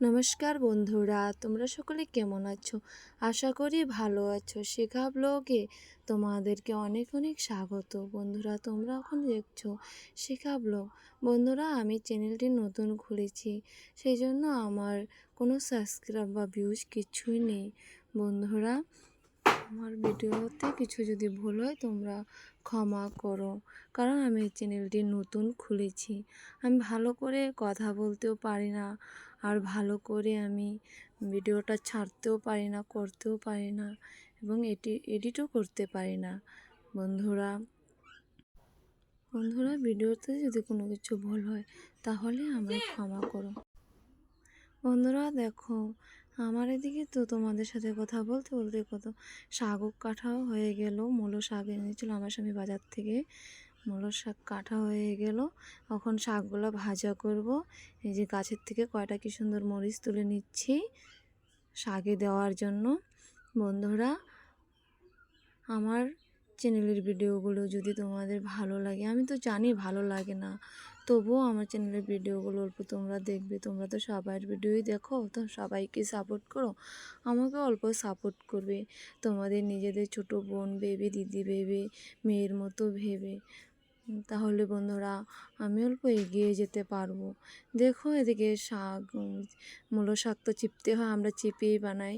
নমস্কার বন্ধুরা, তোমরা সকলে কেমন আছো? আশা করি ভালো আছো। শেখা ব্লগে তোমাদেরকে অনেক অনেক স্বাগত। বন্ধুরা, তোমরা এখন দেখছ শেখা ব্লগ। বন্ধুরা, আমি চ্যানেলটি নতুন খুলেছি সেই জন্য আমার কোনো সাবস্ক্রাইব বা ভিউজ কিছুই নেই। বন্ধুরা, আমার ভিডিওতে কিছু যদি ভুল হয়, তোমরা ক্ষমা করো। কারণ আমি এই চ্যানেলটি নতুন খুলেছি। আমি ভালো করে কথা বলতেও পারি না আর ভালো করে আমি ভিডিওটা ছাড়তেও পারি না, করতেও পারি না এবং এটি এডিটও করতে পারি না। বন্ধুরা বন্ধুরা, ভিডিওতে যদি কোনো কিছু ভুল হয় তাহলে আমায় ক্ষমা করো। বন্ধুরা, দেখো আমার এদিকে তো তোমাদের সাথে কথা বলতে বলতে কত শাক কাঠাও হয়ে গেল, মূলো শাক এনেছিল আমার স্বামী বাজার থেকে। মূলো শাক কাটা হয়ে গেল, এখন শাকগুলো ভাজা করব। এই যে গাছের থেকে কয়টা কি সুন্দর মরিচ তুলে নিচ্ছি শাকে দেওয়ার জন্য। বন্ধুরা, আমার চ্যানেলের ভিডিওগুলো যদি তোমাদের ভালো লাগে, আমি তো জানি ভালো লাগে না। তবুও আমার চ্যানেলের ভিডিওগুলো অল্প তোমরা দেখবে। তোমরা তো সবার ভিডিওই দেখো, তো সবাইকে সাপোর্ট করো আমাকে অল্প সাপোর্ট করবে। তোমাদের নিজেদের ছোট বোন ভেবে দিদি ভেবে মেয়ের মতো ভেবে। তাহলে বন্ধুরা, আমি অল্প এগিয়ে যেতে পারব। দেখো এদিকে শাক মূলো শাক তো চিপতে হয়, আমরা চিপেই বানাই।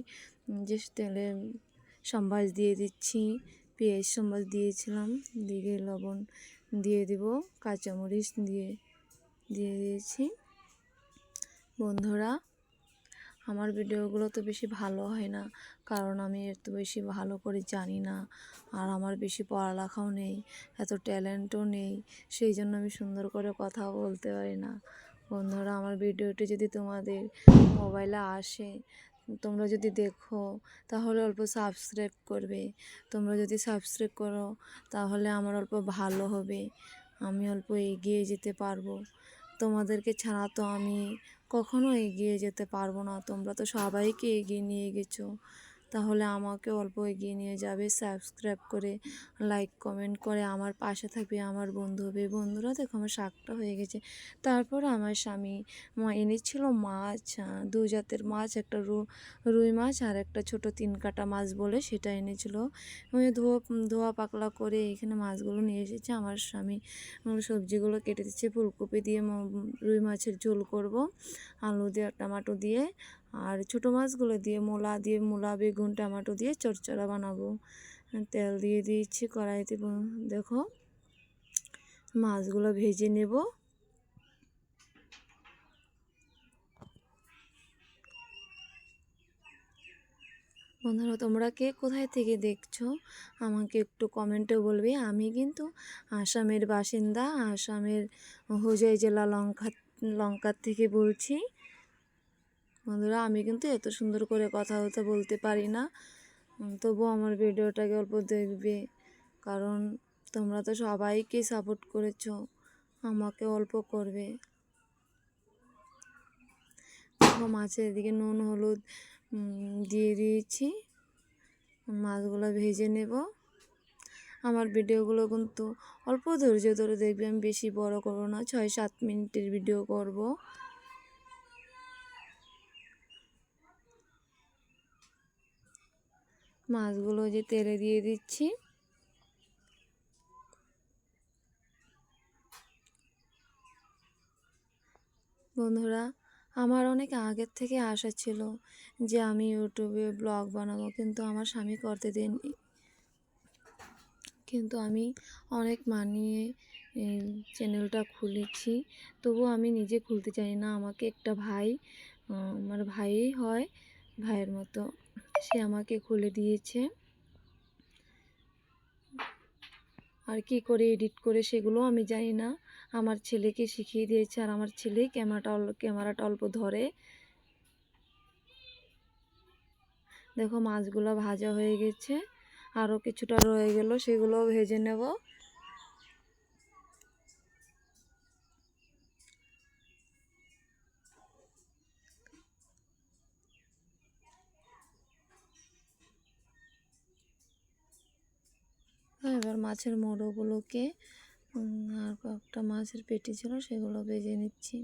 যে তেলে সম্বাস দিয়ে দিচ্ছি। পেঁয়াজ সম্বাস দিয়েছিলাম দিকে লবণ দিয়ে দিব, কাঁচামরিচ দিয়ে দিয়ে দিয়েছি। বন্ধুরা, আমার ভিডিওগুলো তো বেশি ভালো হয় না, কারণ আমি এত বেশি ভালো করে জানি না, আর আমার বেশি পড়ালেখাও নেই, এত ট্যালেন্টও নেই, সেই জন্য আমি সুন্দর করে কথা বলতে পারি না। বন্ধুরা, আমার ভিডিওটি যদি তোমাদের মোবাইলে আসে তোমরা যদি দেখো, তাহলে অল্প সাবস্ক্রাইব করবে। তোমরা যদি সাবস্ক্রাইব করো, তাহলে আমার অল্প ভালো হবে। আমি অল্প এগিয়ে যেতে পারব। তোমাদেরকে ছাড়া তো আমি কখনো এগিয়ে যেতে পারব না। তোমরা তো সবাইকে এগিয়ে নিয়ে গেছো। তাহলে আমাকে অল্প এগিয়ে নিয়ে যাবে সাবস্ক্রাইব করে লাইক কমেন্ট করে আমার পাশে থাকবে, আমার বন্ধু হবে। বন্ধুরা, দেখো আমার শাকটা হয়ে গেছে। তারপর আমার স্বামী মা এনেছিল মাছ দু জাতের মাছ, একটা রু, রুই মাছ আর একটা ছোট তিন কাটা মাছ বলে সেটা এনেছিল। ধোয়া ধোয়া পাকলা করে এখানে মাছগুলো নিয়ে এসেছে। আমার স্বামী সবজিগুলো কেটে দিচ্ছে। ফুলকপি দিয়ে রুই মাছের ঝোল করব, আলু দিয়ে, টমাটো দিয়ে আর ছোটো মাছগুলো দিয়ে মূলা দিয়ে মূলা, বেগুন, টমেটো দিয়ে চচ্চড়া বানাবো। তেল দিয়ে দিয়েছি কড়াইতে দেখো, মাছগুলো ভেজে নেব। বন্ধুরা, তোমরা কে কোথায় থেকে দেখছ, আমাকে একটু কমেন্টে বলবে। আমি কিন্তু আসামের বাসিন্দা, আসামের হোজাই জেলা লঙ্কা, লঙ্কার থেকে বলছি। বন্ধুরা, আমি কিন্তু এত সুন্দর করে কথা বলতে বলতে পারি না। তবু আমার ভিডিওটাকে অল্প দেখবে। কারণ তোমরা তো সবাইকে সাপোর্ট করেছ, আমাকে অল্প করবে। মাছের এদিকে নুন, হলুদ দিয়ে দিয়েছি। মাছগুলো ভেজে নেব। আমার ভিডিওগুলো কিন্তু অল্প ধৈর্য ধরে দেখবে, আমি বেশি বড় করব না, ছয় সাত মিনিটের ভিডিও করব। মাছগুলো যে তেলে দিয়ে দিচ্ছি। বন্ধুরা, আমার অনেক আগের থেকে আশা ছিল যে আমি ইউটিউবে ব্লগ বানাবো, কিন্তু আমার স্বামী করতে দেননি কিন্তু আমি অনেক মানিয়ে চ্যানেলটা খুলেছি। তবু আমি নিজে খুলতে চাই না। আমাকে একটা ভাই আমার ভাই হয়, ভাইয়ের মতো। সে আমাকে খুলে দিয়েছে। আর কি করে এডিট করে সেগুলো আমি জানি না। আমার ছেলেকে শিখিয়ে দিয়েছে আর আমার ছেলে ক্যামেরাটা ক্যামেরাটা অল্প ধরে। দেখো মাছগুলো ভাজা হয়ে গেছে। আরও কিছুটা রয়ে গেল সেগুলো ভেজে নেব। এবার মাছের মোড়গুলোকে আর কয়েকটা মাছের পেটি ছিল সেগুলো বেজে নিচ্ছি।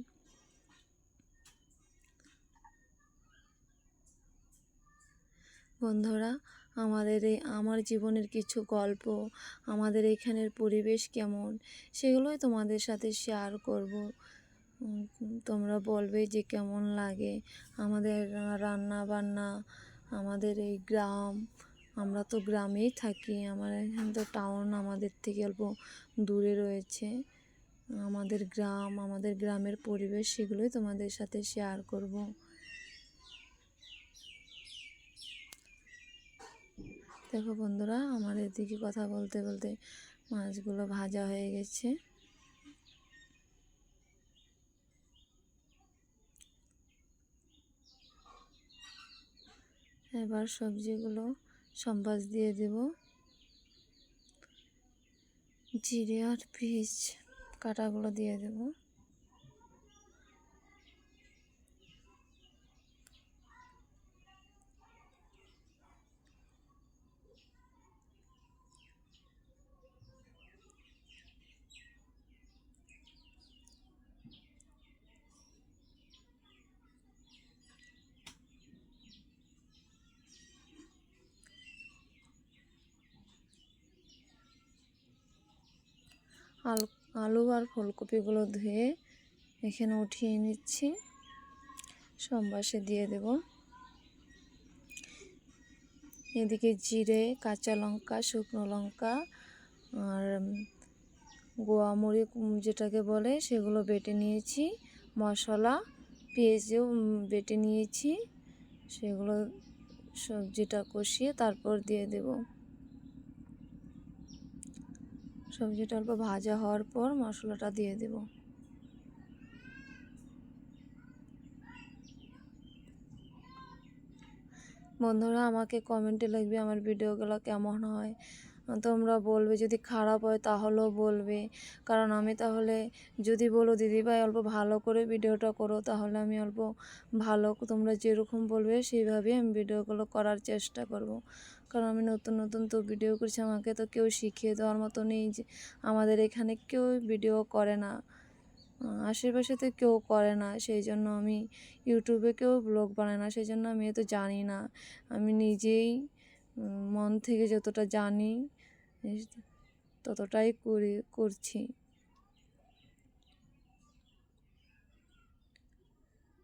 বন্ধুরা, আমাদের এই, আমার জীবনের কিছু গল্প, আমাদের এখানের পরিবেশ কেমন, সেগুলোই তোমাদের সাথে শেয়ার করব। তোমরা বলবে যে কেমন লাগে আমাদের রান্না বান্না আমাদের এই গ্রাম আমরা তো গ্রামেই থাকি, আমার এখানে তো টাউন আমাদের থেকে অল্প দূরে রয়েছে। আমাদের গ্রাম, আমাদের গ্রামের পরিবেশ সেগুলোই তোমাদের সাথে শেয়ার করব। দেখো বন্ধুরা, আমার এদিকে কথা বলতে বলতে মাছগুলো ভাজা হয়ে গেছে। এবার সবজিগুলো সম্বাস দিয়ে দেব। জিরে আর পিস কাটাগুলো দিয়ে দেব। আলু আলু আর ফুলকপিগুলো ধুয়ে এখানে উঠিয়ে নিচ্ছি। সম্বাসে দিয়ে দেব। এদিকে জিরে, কাঁচা লঙ্কা, শুকনো লঙ্কা আর গোয়ামরি যেটাকে বলে সেগুলো বেটে নিয়েছি। মশলা, পেঁয়াজও বেটে নিয়েছি। সেগুলো সবজিটা কষিয়ে তারপর দিয়ে দেবো। সবজিটা অল্প ভাজা হওয়ার পর মশলাটা দিয়ে দেব। বন্ধুরা, আমাকে কমেন্টে লিখবে আমার ভিডিওগুলো কেমন হয়। তোমরা বলবে, যদি খারাপ হয় তাহলেও বলবে। কারণ আমি তাহলে যদি বলো দিদিভাই অল্প ভালো করে ভিডিওটা করো, তাহলে আমি অল্প ভালো তোমরা যেরকম বলবে সেইভাবে আমি ভিডিওগুলো করার চেষ্টা করব। কারণ আমি নতুন নতুন তো ভিডিও করছি, আমাকে তো কেউ শিখিয়ে দেওয়ার মতো নেই যে আমাদের এখানে কেউ ভিডিও করে না। আশেপাশে তো কেউ করে না, সেই জন্য আমি ইউটিউবে কেউ ব্লগ বানায় না, সেই জন্য আমি তো জানি না। আমি নিজেই মন থেকে যতটা জানি ততটাই করি, করছি।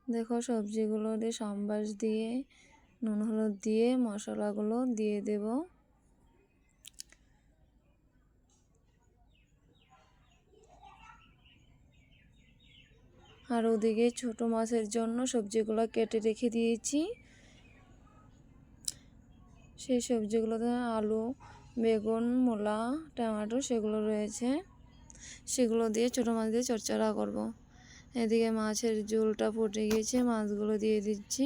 দেখো সবজিগুলো দিয়ে সম্বাস দিয়ে, নুন হলুদ দিয়ে, মশলাগুলো দিয়ে দেব। আর ওদিকে ছোট মাছের জন্য সবজিগুলো কেটে রেখে দিয়েছি। সেই সবজিগুলোতে আলু বেগুন, মূলা, টমেটো সেগুলো রয়েছে সেগুলো দিয়ে ছোটো মাছ দিয়ে চচ্চড়া করব। এদিকে মাছের ঝোলটা ফুটে গিয়েছে, মাছগুলো দিয়ে দিচ্ছি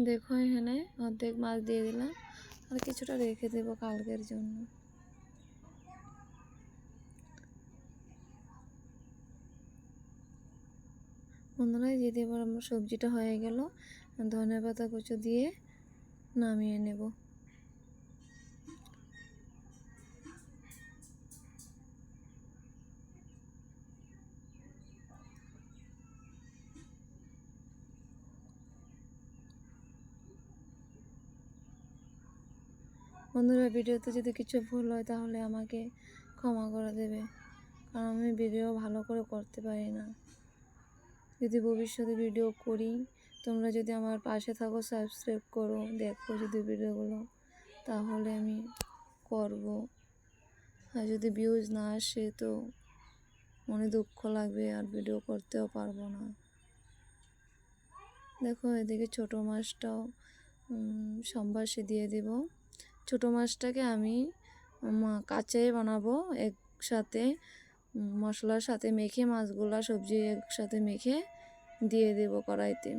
দেখো এখানে অর্ধেক মাছ দিয়ে দিলাম আর কিছুটা রেখে দেব কালকের জন্য। বন্ধুরা যদি এবার আমার সবজিটা হয়ে গেল। ধনে পাতা কুচো দিয়ে নামিয়ে নেব। বন্ধুরা, ভিডিওতে যদি কিছু ভুল হয় তাহলে আমাকে ক্ষমা করে দেবে। কারণ আমি ভিডিও ভালো করে করতে পারি না। যদি ভবিষ্যতে ভিডিও করি, তোমরা যদি আমার পাশে থাকো সাবস্ক্রাইব করো, দেখো যদি ভিডিওগুলো, তাহলে আমি করব। আর যদি ভিউজ না আসে তো মনে দুঃখ লাগবে, আর ভিডিও করতেও পারব না। দেখো, এদিকে ছোটো মাছটাও সম্বাসে দিয়ে দেবো। ছোটো মাছটাকে আমি কাঁচাই বানাবো একসাথে মশলার সাথে মেখে, মাছগুলা সবজি একসাথে মেখে দিয়ে দেবো কড়াইতে।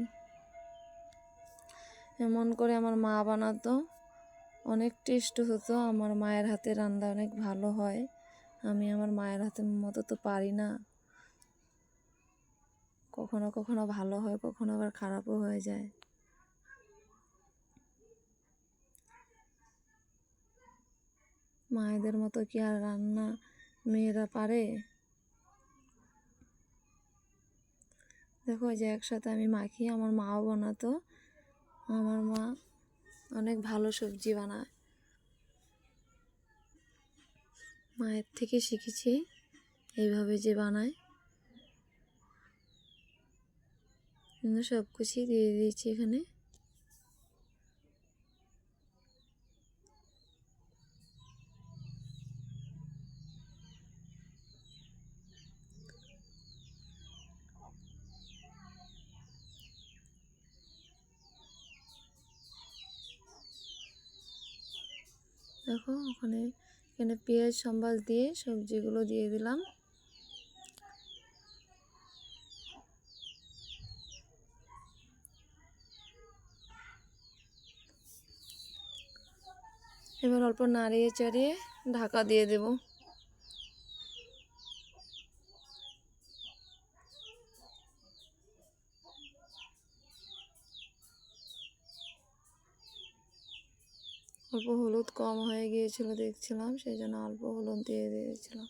এমন করে আমার মা বানাতো, অনেক টেস্ট হতো, আমার মায়ের হাতে রান্না অনেক ভালো হয়, আমি আমার মায়ের হাতের মতো তো পারি না। কখনো কখনো ভালো হয়, কখনো আবার খারাপও হয়ে যায়। মায়েদের মতো কি আর রান্না মেয়েরা পারে? দেখো যে একসাথে আমি মাখি, আমার মাও বানাতো। আমার মা অনেক ভালো সবজি বানায়। মায়ের থেকে শিখেছি এইভাবে যে বানায়। সব কিছুই দিয়ে দিয়েছি এখানে। দেখো ওখানে এখানে পেঁয়াজ, সম্বাস দিয়ে সবজিগুলো দিয়ে দিলাম। এবার অল্প নাড়িয়ে চাড়িয়ে ঢাকা দিয়ে দেব। অল্প হলুদ কম হয়ে গিয়েছিল দেখছিলাম, সেই জন্য অল্প হলুদ দিয়ে দিয়েছিলাম।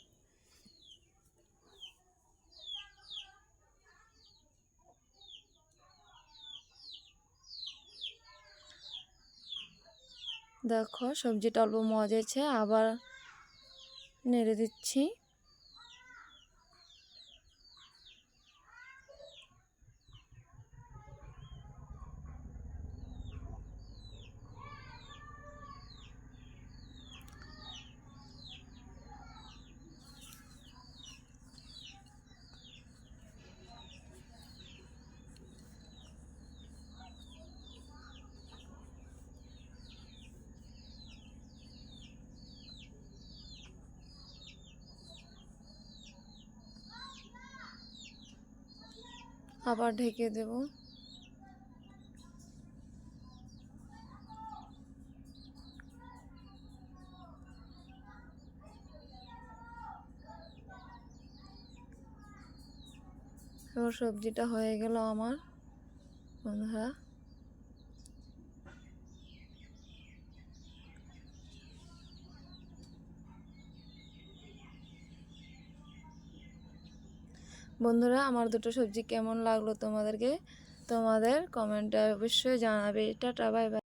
দেখো, সবজিটা অল্প মজেছে, আবার নেড়ে দিচ্ছি। আবার ঢেকে দেব। এবার সবজিটা হয়ে গেল আমার বন্ধুরা। বন্ধুরা আমার দুটো সবজি কেমন লাগল তোমাদেরকে? তোমাদের কমেন্টে অবশ্যই জানাবে। Tata bye bye